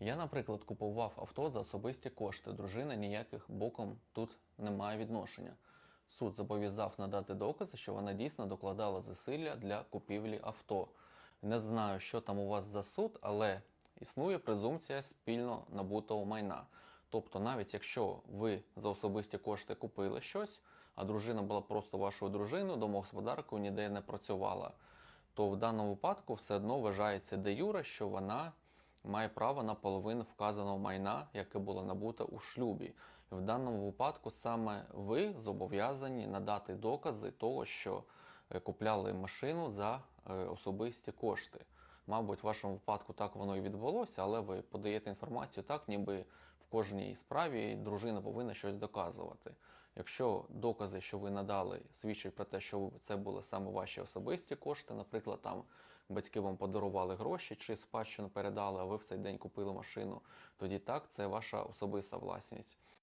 Я, наприклад, купував авто за особисті кошти. Дружина ніяких боком тут не має відношення. Суд зобов'язав надати докази, що вона дійсно докладала зусилля для купівлі авто. Не знаю, що там у вас за суд, але існує презумпція спільно набутого майна. Тобто, навіть якщо ви за особисті кошти купили щось, а дружина була просто вашою дружиною, домогосподаркою ніде не працювала, то в даному випадку все одно вважається де юре, що вона має право на половину вказаного майна, яке було набуте у шлюбі. В даному випадку саме ви зобов'язані надати докази того, що е, купляли машину за е, особисті кошти. Мабуть, в вашому випадку так воно і відбулося, але ви подаєте інформацію так, ніби в кожній справі дружина повинна щось доказувати. Якщо докази, що ви надали, свідчать про те, що це були саме ваші особисті кошти, наприклад, там батьки вам подарували гроші чи спадщину передали, а ви в цей день купили машину, тоді так, це ваша особиста власність.